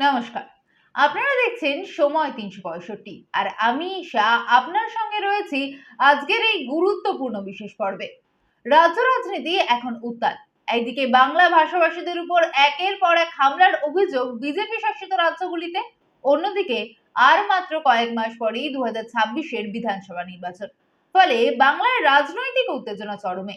নমস্কার। আপনারা দেখছেন সময় তিনশো পঁয়ষট্টি আর আমি ঈশা, আপনার সঙ্গে রয়েছি আজকের এই গুরুত্বপূর্ণ বিশেষ পর্বে। রাজ্য রাজনীতি এখন উত্তাল। একদিকে বাংলা ভাষাভাষীদের উপর একের পর এক হামলার অভিযোগ বিজেপি শাসিত রাজ্যগুলিতে, অন্যদিকে আর মাত্র কয়েক মাস পরেই দু হাজার ছাব্বিশের বিধানসভা নির্বাচন। ফলে বাংলার রাজনৈতিক উত্তেজনা চরমে।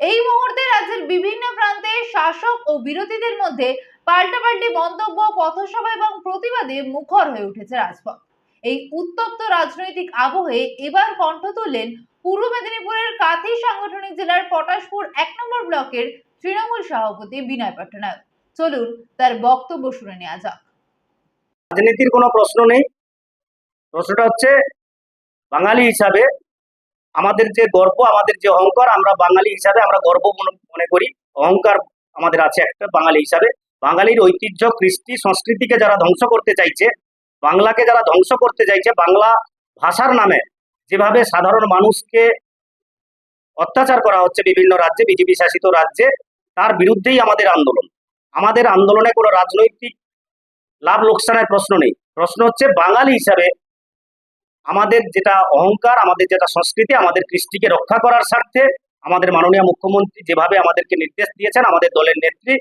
এই মুহূর্তে রাজ্যের বিভিন্ন প্রান্তে শাসক ও বিরোধীদের মধ্যে পাল্টাপাল্টি মন্তব্য, পথসভা এবং প্রতিবাদে মুখর হয়ে উঠেছে রাজপথ। এই উত্তপ্ত রাজনৈতিক আবহে এবার কণ্ঠ তুললেন পূর্ব মেদিনীপুরের কাথি সাংগঠনিক জেলার পটাশপুর এক নম্বর ব্লকের তৃণমূল সভাপতি বিনয় পট্টনায়ক চলুন তার বক্তব্য শুনে নেওয়া যাক। রাজনীতির কোনো প্রশ্ন নেই। প্রশ্নটা হচ্ছে, বাঙালি হিসাবে আমাদের যে গর্ব, আমাদের যে অহংকার, আমরা বাঙালি হিসাবে আমরা গর্ব মনে- মনে করি। অহংকার আমাদের আছে একটা, বাঙালি হিসাবে। বাঙালির ঐতিহ্য, কৃষ্টি, সংস্কৃতিকে যারা ধ্বংস করতে চাইছে, বাংলাকে যারা ধ্বংস করতে চাইছে, বাংলা ভাষার নামে যেভাবে সাধারণ মানুষকে অত্যাচার করা হচ্ছে বিভিন্ন রাজ্যে, বিজেপি শাসিত রাজ্যে, তার বিরুদ্ধেই আমাদের আন্দোলন। আমাদের আন্দোলনে কোনো রাজনৈতিক লাভ লোকসানের প্রশ্ন নেই। প্রশ্ন হচ্ছে বাঙালি হিসাবে আমাদের যেটা অহংকার, আমাদের যেটা সংস্কৃতি, আমাদের কৃষ্টিকে রক্ষা করার স্বার্থে আমাদের মাননীয় মুখ্যমন্ত্রী যেভাবে আমাদেরকে নির্দেশ দিয়েছেন, আমাদের দলের নেত্রী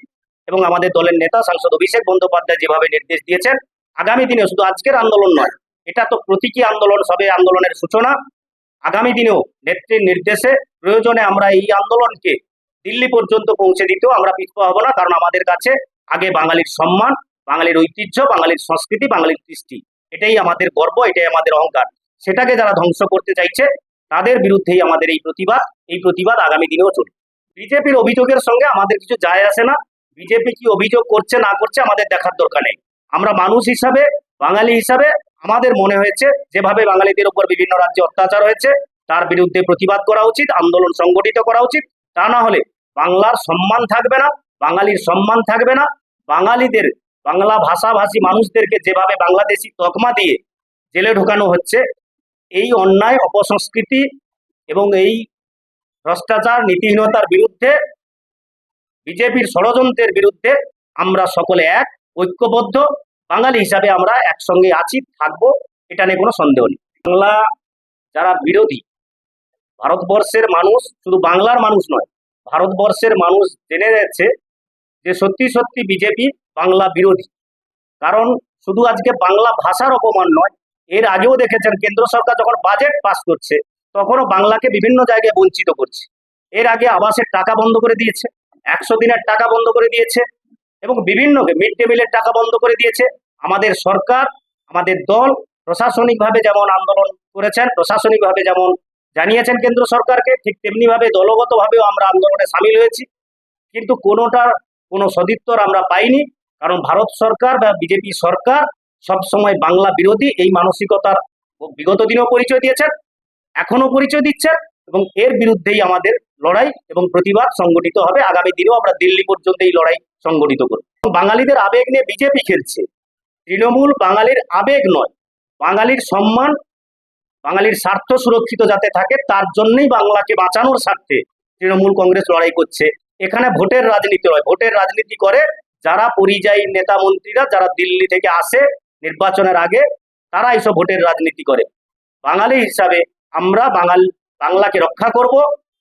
এবং আমাদের দলের নেতা সাংসদ অভিষেক বন্দ্যোপাধ্যায় যেভাবে নির্দেশ দিয়েছেন, আগামী দিনে শুধু আজকের আন্দোলন নয়, এটা তো প্রতীকী আন্দোলন, সবে আন্দোলনের সূচনা। আগামী দিনেও নেত্রীর নির্দেশে প্রয়োজনে আমরা এই আন্দোলনকে দিল্লি পর্যন্ত পৌঁছে দিতেও আমরা পিছপা হব না, কারণ আমাদের কাছে আগে বাঙালির সম্মান, বাঙালির ঐতিহ্য, বাঙালির সংস্কৃতি, বাঙালির কৃষ্টি। এটাই আমাদের গর্ব, এটাই আমাদের অহংকার। সেটাকে যারা ধ্বংস করতে চাইছে, তাদের বিরুদ্ধেই আমাদের এই প্রতিবাদ। এই প্রতিবাদ আগামী দিনেও চলবে। বিজেপির অভিযোগের সঙ্গে আমাদের কিছু যায় আসে না। বিজেপি কি অভিযোগ করছে, না করছে আমাদের দেখার দরকার নেই। আমরা মানুষ হিসাবে, বাঙালি হিসাবে আমাদের মনে হয়েছে যেভাবে বাঙালিদের উপর বিভিন্ন রাজ্যে অত্যাচার হয়েছে, তার বিরুদ্ধে প্রতিবাদ করা উচিত, আন্দোলন সংগঠিত করা উচিত। তা না হলে বাংলার সম্মান থাকবে না, বাঙালির সম্মান থাকবে না। বাঙালিদের, বাংলা ভাষাভাষী মানুষদেরকে যেভাবে বাংলাদেশি তকমা দিয়ে জেলে ঢোকানো হচ্ছে, এই অন্যায়, অপসংস্কৃতি এবং এই ভ্রষ্টাচার, নীতিহীনতার বিরুদ্ধে বিজেপির ষড়যন্ত্রের বিরুদ্ধে আমরা সকলে এক, ঐক্যবদ্ধ। বাঙালি হিসাবে আমরা একসঙ্গে আছি, থাকব, এটা নিয়ে কোনো সন্দেহ নেই। বাংলা যারা বিরোধী, ভারতবর্ষের মানুষ শুধু বাংলার মানুষ নয়, ভারতবর্ষের মানুষ জেনে যাচ্ছে যে সত্যি সত্যি বিজেপি বাংলা বিরোধী। কারণ শুধু আজকে বাংলা ভাষার অপমান নয়, এর আগেও দেখেছেন কেন্দ্র সরকার যখন বাজেট পাস করছে, তখনও বাংলাকে বিভিন্ন জায়গায় বঞ্চিত করছে। এর আগে আবাসের টাকা বন্ধ করে দিয়েছে। একশো দিনের টাকা বন্ধ করে দিয়েছে এবং বিভিন্ন মিড ডে মিলের টাকা বন্ধ করে দিয়েছে। আমাদের সরকার, আমাদের দল প্রশাসনিকভাবে যেমন আন্দোলন করেছেন, প্রশাসনিকভাবে যেমন জানিয়েছেন কেন্দ্র সরকারকে, ঠিক তেমনিভাবে দলগতভাবেও আমরা আন্দোলনে সামিল হয়েছি। কিন্তু কোনোটার কোনো সদিত্তর আমরা পাইনি, কারণ ভারত সরকার বা বিজেপি সরকার সবসময় বাংলা বিরোধী, এই মানসিকতার বিগত দিনেও পরিচয় দিয়েছেন এখনও পরিচয় দিচ্ছেন। এবং এর বিরুদ্ধেই আমাদের লড়াই এবং প্রতিবাদ সংগঠিত হবে। আগামী দিনেও আমরা দিল্লি পর্যন্ত এই লড়াই সংগঠিত করব। বাঙালিদের আবেগ নিয়ে বিজেপি খেলছে। তৃণমূল বাঙালির আবেগ নয়, বাঙালির সম্মান, বাঙালির স্বার্থ সুরক্ষিত যাতে থাকে, তার জন্যই বাংলাকে বাঁচানোর স্বার্থে তৃণমূল কংগ্রেস লড়াই করছে। এখানে ভোটের রাজনীতি নয় ভোটের রাজনীতি করে যারা পরিযায়ী নেতা মন্ত্রীরা যারা দিল্লি থেকে আসে নির্বাচনের আগে, তারা এইসব ভোটের রাজনীতি করে। বাঙালি হিসাবে আমরা বাঙাল বাংলাকে রক্ষা করব,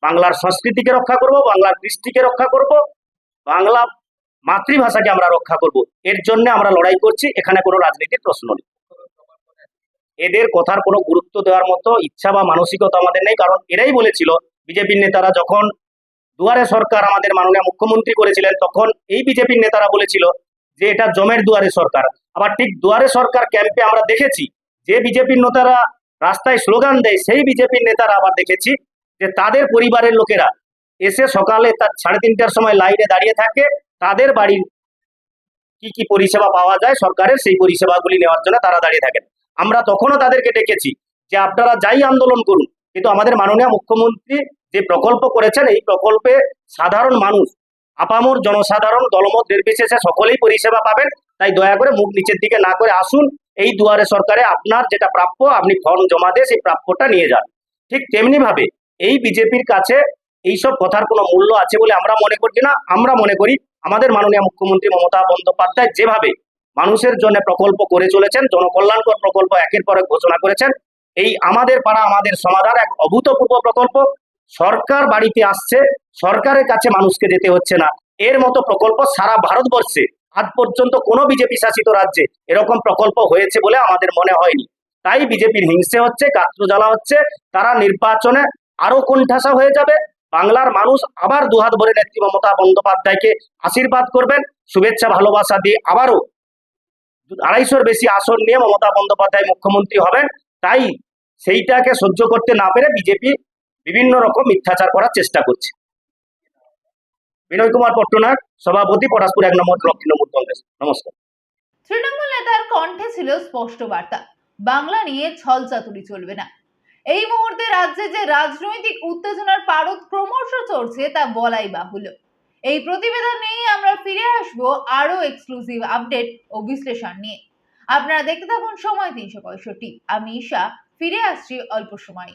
বাংলার সংস্কৃতিকে রক্ষা করব, বাংলার কৃষ্টিকে রক্ষা করব, বাংলা মাতৃভাষাকে আমরা রক্ষা করব। এর জন্য আমরা লড়াই করছি, এখানে কোনো রাজনীতির প্রশ্ন নেই। এদের কথার কোনো গুরুত্ব দেওয়ার মতো ইচ্ছা বা মানসিকতা আমাদের নেই, কারণ এরাই বলেছিল, বিজেপির নেতারা যখন দুয়ারে সরকার আমাদের মাননীয় মুখ্যমন্ত্রী করেছিলেন, তখন এই বিজেপির নেতারা বলেছিল যে এটা জমের দুয়ারে সরকার। আবার ঠিক দুয়ারে সরকার ক্যাম্পে আমরা দেখেছি, যে বিজেপির নেতারা রাস্তায় স্লোগান দেয়, সেই বিজেপির নেতারা আবার দেখেছি যে তাদের পরিবারের লোকেরা এসে সকালে তার সাড়ে তিনটার সময় লাইনে দাঁড়িয়ে থাকে, তাদের বাড়ির কি কি পরিষেবা পাওয়া যায় সরকারের, সেই পরিষেবাগুলি নেওয়ার জন্য তারা দাঁড়িয়ে থাকেন। আমরা তখনও তাদেরকে ডেকেছি যে আপনারা যাই আন্দোলন করুন, কিন্তু আমাদের মাননীয় মুখ্যমন্ত্রী যে প্রকল্প করেছেন, এই প্রকল্পে সাধারণ মানুষ আপামর জনসাধারণ দলমত নির্বিশেষে সকলেই পরিষেবা পাবেন। তাই দয়া করে মুখ নিচের দিকে না করে আসুন। এই দুয়ারে সরকারে আপনার যেটা প্রাপ্য, আপনি ফর্ম জমা দিয়ে সেই প্রাপ্যটা নিয়ে যান। ঠিক তেমনি ভাবে এই বিজেপির কাছে এইসব কথার কোনো মূল্য আছে বলে আমরা মনে করছি না। আমরা মনে করি আমাদের মাননীয় মুখ্যমন্ত্রী মমতা বন্দ্যোপাধ্যায় যেভাবে মানুষের জন্য প্রকল্প করে চলেছেন, জনকল্যাণকর প্রকল্প একের পর এক ঘোষণা করেছেন, এই আমাদের পাড়া, আমাদের সমাধান এক অভূতপূর্ব প্রকল্প। সরকার বাড়িতে আসছে, সরকারের কাছে মানুষকে যেতে হচ্ছে না। এর মতো প্রকল্প সারা ভারতবর্ষে, আজ পর্যন্ত কোনো বিজেপি শাসিত রাজ্যে এরকম প্রকল্প হয়েছে বলে আমাদের মনে হয়নি। তাই বিজেপির হিংসে হচ্ছে, গাত্র জ্বালা হচ্ছে, তারা নির্বাচনে আরও কোণঠাসা হয়ে যাবে। বাংলার মানুষ আবার দুহাত ভরে নেত্রী মমতা বন্দ্যোপাধ্যায়কে আশীর্বাদ করবেন। শুভেচ্ছা, ভালোবাসা দিয়ে আবারও আড়াইশোর বেশি আসন নিয়ে মমতা বন্দ্যোপাধ্যায় মুখ্যমন্ত্রী হবেন। তাই সেইটাকে সহ্য করতে না পেরে বিজেপি বিভিন্ন রকম মিথ্যাচার করার চেষ্টা করছে। বিনয় কুমার পট্টনায়ক সভাপতি, পটাশপুর এক নম্বর ব্লক, তৃণমূল কংগ্রেস। নমস্কার। তৃণমূল নেতার কণ্ঠে ছিল স্পষ্ট বার্তা। বাংলা নিয়ে ছলচাতুরি চলবে না। এই মুহূর্তে রাজ্যে যে রাজনৈতিক উত্তেজনার পারদ ক্রমশ চড়ছে, তা বলাই বাহুল্য। এই প্রতিবেদন নিয়েই আমরা ফিরে আসব আরও এক্সক্লুসিভ আপডেট ও বিশ্লেষণ নিয়ে। আপনারা দেখতে থাকুন সময় তিনশো পঁয়ষট্টি। আমি ঈশা, ফিরে আসছি অল্প সময়।